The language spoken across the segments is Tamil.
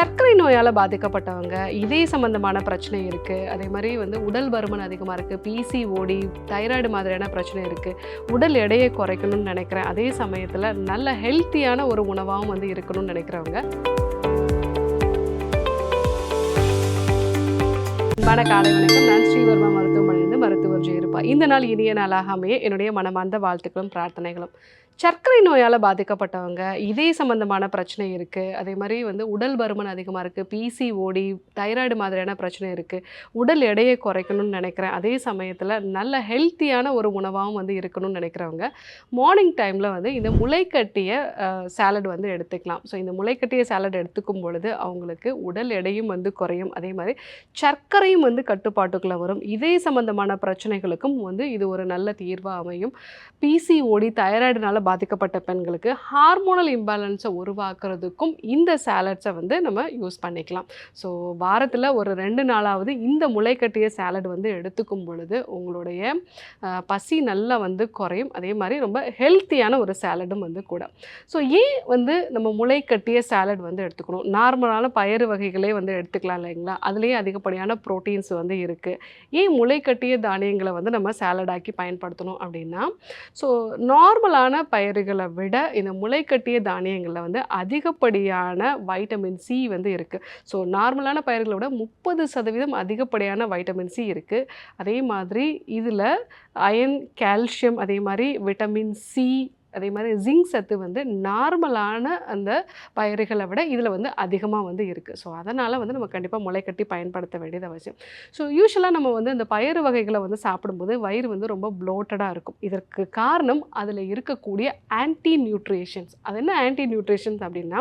சர்க்கரை நோயால் பாதிக்கப்பட்டவங்க இதய சம்பந்தமான பிரச்சனை இருக்குது அதே மாதிரி வந்து உடல் பருமன் அதிகமாக இருக்குது பிசிஓடி தைராய்டு மாதிரியான பிரச்சனை இருக்குது உடல் எடையை குறைக்கணும்னு நினைக்கிறேன். அதே சமயத்தில் நல்ல ஹெல்த்தியான ஒரு உணவாகவும் வந்து இருக்கணும்னு நினைக்கிறவங்க. அன்பான காலை வணக்கம். நான் ஸ்ரீவர்மா மருத்துவமனையிலிருந்து மருத்துவர் ஜெயிருப்பா இந்த நாள் இனிய நாளாக அமைய என்னுடைய மனமார்ந்த வாழ்த்துக்களும் பிரார்த்தனைகளும். சர்க்கரை நோயால் பாதிக்கப்பட்டவங்க இதய சம்பந்தமான பிரச்சனை இருக்குது அதே மாதிரி வந்து உடல் பருமன் அதிகமாக இருக்குது பிசிஓடி தைராய்டு மாதிரியான பிரச்சனை இருக்குது உடல் எடையை குறைக்கணும்னு நினைக்கிறேன். அதே சமயத்தில் நல்ல ஹெல்த்தியான ஒரு உணவாகவும் வந்து இருக்கணும்னு நினைக்கிறவங்க மார்னிங் டைமில் வந்து இந்த முளைக்கட்டிய சாலட் வந்து எடுத்துக்கலாம். ஸோ இந்த முளைக்கட்டிய சாலட் எடுத்துக்கும் பொழுது அவங்களுக்கு உடல் எடையும் வந்து குறையும். அதே மாதிரி சர்க்கரையும் வந்து கட்டுப்பாட்டுக்குள்ளே வரும். இதய சம்பந்தமான பிரச்சனைகளுக்கும் வந்து இது ஒரு நல்ல தீர்வாக அமையும். பிசிஓடி தைராய்டுனால பாதிக்கப்பட்ட பெண்களுக்கு ஹார்மோனல் இம்பேலன்ஸை உருவாக்குறதுக்கும் இந்த சேலட்ஸை வந்து நம்ம யூஸ் பண்ணிக்கலாம். ஸோ வாரத்தில் ஒரு ரெண்டு நாளாவது இந்த முளைக்கட்டிய சாலட் வந்து எடுத்துக்கும் பொழுது உங்களுடைய பசி நல்லா வந்து குறையும். அதே மாதிரி ரொம்ப ஹெல்த்தியான ஒரு சாலடும் வந்து கூட. ஸோ ஏன் வந்து நம்ம முளைக்கட்டிய சாலட் வந்து எடுத்துக்கணும்? நார்மலான பயறு வகைகளே வந்து எடுத்துக்கலாம் இல்லைங்களா? அதுலேயே அதிகப்படியான ப்ரோட்டீன்ஸ் வந்து இருக்குது ஏன் முளைக்கட்டிய தானியங்களை வந்து நம்ம சாலடாக்கி பயன்படுத்தணும் அப்படின்னா ஸோ நார்மலான பயிர்களை விட இந்த முளைக்கட்டிய தானியங்களில் வந்து அதிகப்படியான வைட்டமின் சி வந்து இருக்குது ஸோ நார்மலான பயிர்களை விட முப்பது சதவீதம் அதிகப்படியான வைட்டமின் சி இருக்குது அதே மாதிரி இதில் அயன் கால்சியம் அதே மாதிரி விட்டமின் சி அதே மாதிரி ஜிங்க் சத்து வந்து நார்மலான அந்த பயிர்களை விட இதில் வந்து அதிகமாக வந்து இருக்குது. ஸோ அதனால் வந்து நம்ம கண்டிப்பாக முளைக்கட்டி பயன்படுத்த வேண்டியது அவசியம். ஸோ யூஸ்வலாக நம்ம வந்து இந்த பயறு வகைகளை வந்து சாப்பிடும்போது வயிறு வந்து ரொம்ப ப்ளோட்டடாக இருக்கும். இதற்கு காரணம் அதில் இருக்கக்கூடிய ஆன்டி நியூட்ரிஷன்ஸ் அது என்ன ஆன்டி நியூட்ரிஷன்ஸ் அப்படின்னா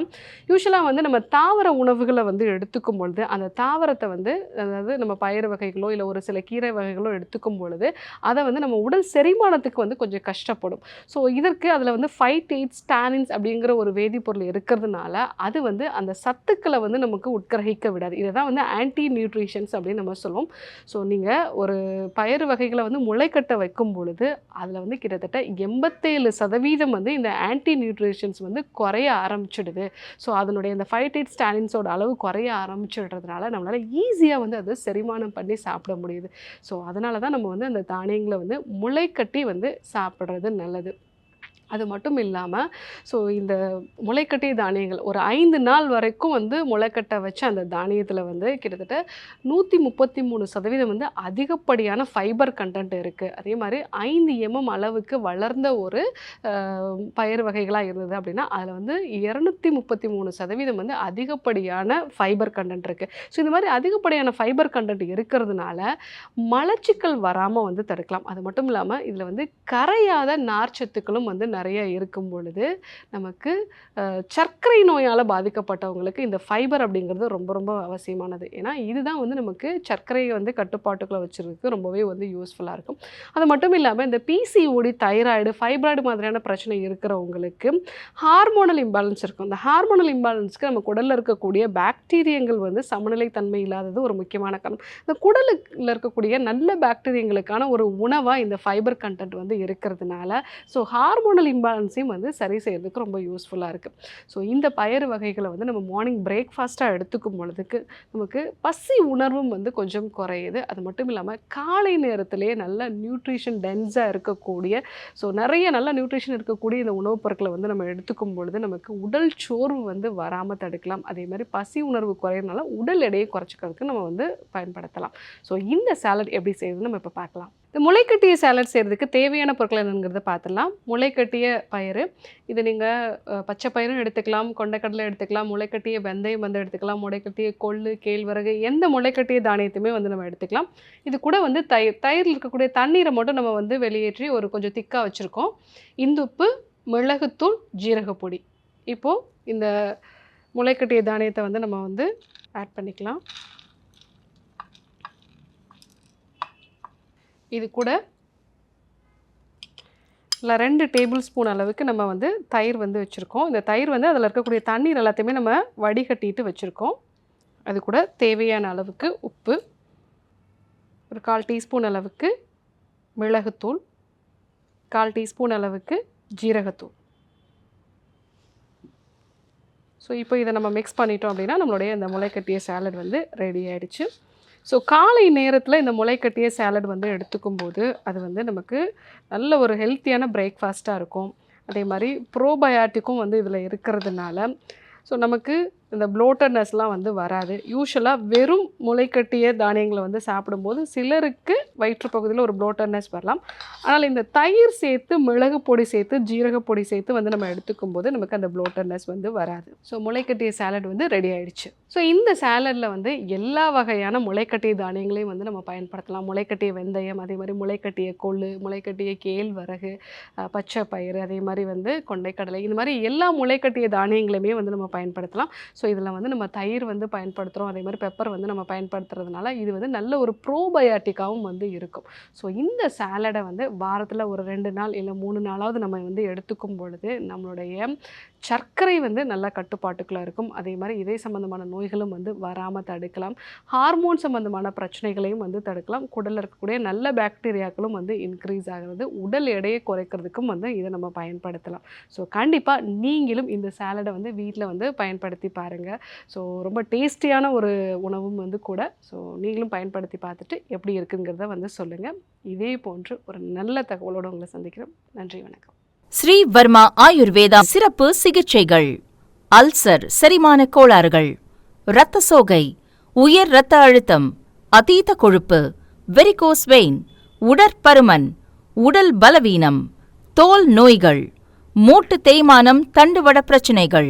யூஸ்வலாக வந்து நம்ம தாவர உணவுகளை வந்து எடுத்துக்கும் பொழுது அந்த தாவரத்தை வந்து அதாவது நம்ம பயிறு வகைகளோ இல்லை ஒரு சில கீரை வகைகளோ எடுத்துக்கும் பொழுது அதை வந்து நம்ம உடல் செரிமானத்துக்கு வந்து கொஞ்சம் கஷ்டப்படும். ஸோ இதற்கு அதில் வந்து ஃபைட் எயிட் ஸ்டானின்ஸ் அப்படிங்கிற ஒரு வேதிப்பொருள் இருக்கிறதுனால அது வந்து அந்த சத்துக்களை வந்து நமக்கு உட்கிரகிக்க விடாது. இதை தான் வந்து ஆன்டி நியூட்ரிஷன்ஸ் அப்படின்னு நம்ம சொல்லுவோம். ஸோ நீங்கள் ஒரு பயிர் வகைகளை வந்து முளைக்கட்ட வைக்கும் பொழுது அதில் வந்து கிட்டத்தட்ட எண்பத்தேழு சதவீதம் வந்து இந்த ஆன்டி நியூட்ரிஷன்ஸ் வந்து குறைய ஆரம்பிச்சிடுது. ஸோ அதனுடைய இந்த ஃபைட் எயிட் ஸ்டானின்ஸோட அளவு குறைய ஆரம்பிச்சிடுறதுனால நம்மளால் ஈஸியாக வந்து அது செரிமானம் பண்ணி சாப்பிட முடியுது. ஸோ அதனால தான் நம்ம வந்து அந்த தானியங்களை வந்து முளைக்கட்டி வந்து சாப்பிட்றது நல்லது. அது மட்டும் இல்லாமல் ஸோ இந்த முளைக்கட்டை தானியங்கள் ஒரு ஐந்து நாள் வரைக்கும் வந்து முளைக்கட்டை வச்சு அந்த தானியத்தில் வந்து கிட்டத்தட்ட நூற்றி முப்பத்தி மூணு சதவீதம் வந்து அதிகப்படியான ஃபைபர் கண்டென்ட் இருக்குது அதே மாதிரி ஐந்து எம்எம் அளவுக்கு வளர்ந்த ஒரு பயிர் வகைகளாக இருந்தது அப்படின்னா அதில் வந்து இரநூத்தி முப்பத்தி மூணு சதவீதம் வந்து அதிகப்படியான ஃபைபர் கண்டென்ட் இருக்குது ஸோ இந்த மாதிரி அதிகப்படியான ஃபைபர் கண்டென்ட் இருக்கிறதுனால மலச்சிக்கல் வராமல் வந்து தடுக்கலாம். அது மட்டும் இல்லாமல் இதில் வந்து கரையாத நார்ச்சத்துக்களும் வந்து நிறைய இருக்கும் பொழுது நமக்கு சர்க்கரை நோயால் பாதிக்கப்பட்டவங்களுக்கு இந்த ஃபைபர் அப்படிங்கிறது ரொம்ப ரொம்ப அவசியமானது. ஏன்னா இதுதான் வந்து நமக்கு சர்க்கரையை வந்து கட்டுப்பாட்டுக்குள்ளே வச்சுருக்கு ரொம்பவே வந்து யூஸ்ஃபுல்லாக இருக்கும். அது மட்டும் இல்லாமல் இந்த பிசிஓடி தைராய்டு ஃபைப்ராய்டு மாதிரியான பிரச்சனை இருக்கிறவங்களுக்கு ஹார்மோனல் இம்பேலன்ஸ் இருக்கும். இந்த ஹார்மோனல் இம்பேலன்ஸ்க்கு நம்ம குடலில் இருக்கக்கூடிய பாக்டீரியங்கள் வந்து சமநிலைத்தன்மை இல்லாதது ஒரு முக்கியமான காரணம். இந்த குடலுக்குள்ள இருக்கக்கூடிய நல்ல பாக்டீரியங்களுக்கான ஒரு உணவாக இந்த ஃபைபர் கண்டென்ட் வந்து இருக்கிறதுனால ஸோ ஹார்மோனல் இம்பேலன்ஸையும் வந்து சரி செய்யறதுக்கு ரொம்ப யூஸ்ஃபுல்லாக இருக்குது ஸோ இந்த பயறு வகைகளை வந்து நம்ம மார்னிங் பிரேக்ஃபாஸ்ட்டாக எடுத்துக்கும் பொழுதுக்கு நமக்கு பசி உணர்வும் வந்து கொஞ்சம் குறையுது. அது மட்டும் இல்லாமல் காலை நேரத்திலே நல்ல நியூட்ரிஷன் டென்ஸாக இருக்கக்கூடிய ஸோ நிறைய நல்ல நியூட்ரிஷன் இருக்கக்கூடிய இந்த உணவுப் பொருட்களை வந்து நம்ம எடுத்துக்கும் பொழுது நமக்கு உடல் சோர்வு வந்து வராமல் தடுக்கலாம். அதே மாதிரி பசி உணர்வு குறையறனால உடல் எடையை குறைச்சிக்கிறதுக்கு நம்ம வந்து பயன்படுத்தலாம். ஸோ இந்த சாலட் எப்படி செய்யுதுன்னு நம்ம இப்போ பார்க்கலாம். இந்த முளைக்கட்டிய சேலட் செய்கிறதுக்கு தேவையான பொருட்கள் என்னங்கிறத பார்த்துடலாம் முளைக்கட்டிய பயிறு. இது நீங்கள் பச்சை பயிரும் எடுத்துக்கலாம் கொண்டைக்கடலை எடுத்துக்கலாம் முளைக்கட்டிய வெந்தயம் வந்து எடுத்துக்கலாம் முளைக்கட்டிய கொள்ளு கேழ்வரகு எந்த முளைக்கட்டிய தானியத்தையுமே வந்து நம்ம எடுத்துக்கலாம். இது கூட வந்து தயிர் தயிரில் இருக்கக்கூடிய தண்ணீரை மட்டும் நம்ம வந்து வெளியேற்றி ஒரு கொஞ்சம் திக்காக வச்சுருக்கோம். இந்துப்பு மிளகுத்தூள் ஜீரகப்பொடி. இப்போது இந்த முளைக்கட்டிய தானியத்தை வந்து நம்ம வந்து ஆட் பண்ணிக்கலாம். இது கூட இல்லை ரெண்டு டேபிள் ஸ்பூன் அளவுக்கு நம்ம வந்து தயிர் வந்து வச்சுருக்கோம். இந்த தயிர் வந்து அதில் இருக்கக்கூடிய தண்ணீர் எல்லாத்தையுமே நம்ம வடிகட்டிட்டு வச்சுருக்கோம். அது கூட தேவையான அளவுக்கு உப்பு ஒரு கால் டீஸ்பூன் அளவுக்கு மிளகுத்தூள் கால் டீஸ்பூன் அளவுக்கு ஜீரகத்தூள். ஸோ இப்போ இதை நம்ம மிக்ஸ் பண்ணிட்டோம் அப்படின்னா நம்மளுடைய இந்த முளைக்கட்டிய சேலட் வந்து ரெடி ஆகிடுச்சு ஸோ காலை நேரத்தில் இந்த முளைக்கட்டிய சேலட் வந்து எடுத்துக்கும் போது அது வந்து நமக்கு நல்ல ஒரு ஹெல்த்தியான பிரேக்ஃபாஸ்ட்டாக இருக்கும். அதே மாதிரி ப்ரோபயாட்டிக்கும் வந்து இதில் இருக்கிறதுனால. ஸோ நமக்கு இந்த ப்ளோட்டர்னஸ்லாம் வந்து வராது. யூஸ்வலாக வெறும் முளைக்கட்டிய தானியங்களை வந்து சாப்பிடும்போது சிலருக்கு வயிற்றுப்பகுதியில் ஒரு ப்ளோட்டர்னஸ் வரலாம். ஆனால் இந்த தயிர் சேர்த்து மிளகு பொடி சேர்த்து ஜீரக பொடி சேர்த்து வந்து நம்ம எடுத்துக்கும் போது நமக்கு அந்த ப்ளோட்டர்னஸ் வந்து வராது. ஸோ முளைக்கட்டிய சேலட் வந்து ரெடி ஆயிடுச்சு. ஸோ இந்த சேலடில் வந்து எல்லா வகையான முளைக்கட்டிய தானியங்களையும் வந்து நம்ம பயன்படுத்தலாம். முளைக்கட்டிய வெந்தயம் அதே மாதிரி முளைக்கட்டிய கொள்ளு முளைக்கட்டிய கேழ்வரகு பச்சை பயிறு அதே மாதிரி வந்து கொண்டைக்கடலை இந்த மாதிரி எல்லா முளைக்கட்டிய தானியங்களையுமே வந்து நம்ம பயன்படுத்தலாம். ஸோ இதில் வந்து நம்ம தயிர் வந்து பயன்படுத்துகிறோம் அதே மாதிரி பெப்பர் வந்து நம்ம பயன்படுத்துறதுனால இது வந்து நல்ல ஒரு ப்ரோபயாட்டிக்காகவும் வந்து இருக்கும். ஸோ இந்த சேலடை வந்து வாரத்தில் ஒரு ரெண்டு நாள் இல்லை மூணு நாளாவது நம்ம வந்து எடுத்துக்கும் பொழுது நம்மளுடைய சர்க்கரை வந்து நல்ல கட்டுப்பாட்டுக்குள்ளே இருக்கும். அதே மாதிரி இதே சம்மந்தமான நோய்களும் வந்து வராமல் தடுக்கலாம். ஹார்மோன் சம்மந்தமான பிரச்சனைகளையும் வந்து தடுக்கலாம். குடலில் இருக்கக்கூடிய நல்ல பாக்டீரியாக்களும் வந்து இன்க்ரீஸ் ஆகிறது உடல் எடையை குறைக்கிறதுக்கும் வந்து இதை நம்ம பயன்படுத்தலாம். ஸோ கண்டிப்பாக நீங்களும் இந்த சேலடை வந்து வீட்டில் வந்து பயன்படுத்தி பாருங்கள் ஸோ ரொம்ப டேஸ்டியான ஒரு உணவும் வந்து கூட. ஸோ நீங்களும் பயன்படுத்தி பார்த்துட்டு எப்படி இருக்குங்கிறத வந்து சொல்லுங்கள் இதே போன்று ஒரு நல்ல தகவலோடு உங்களை சந்திக்கிறோம். நன்றி வணக்கம். ஸ்ரீ வர்மா ஆயுர்வேதா சிறப்பு சிகிச்சைகள். அல்சர் செரிமான கோளாறுகள். இரத்த சோகை உயர் இரத்த அழுத்தம் அதீத கொழுப்பு வெரிகோஸ் வெயின் உடற்பருமன் உடல் பலவீனம் தோல் நோய்கள் மூட்டு தேய்மானம் தண்டுவட பிரச்சினைகள்.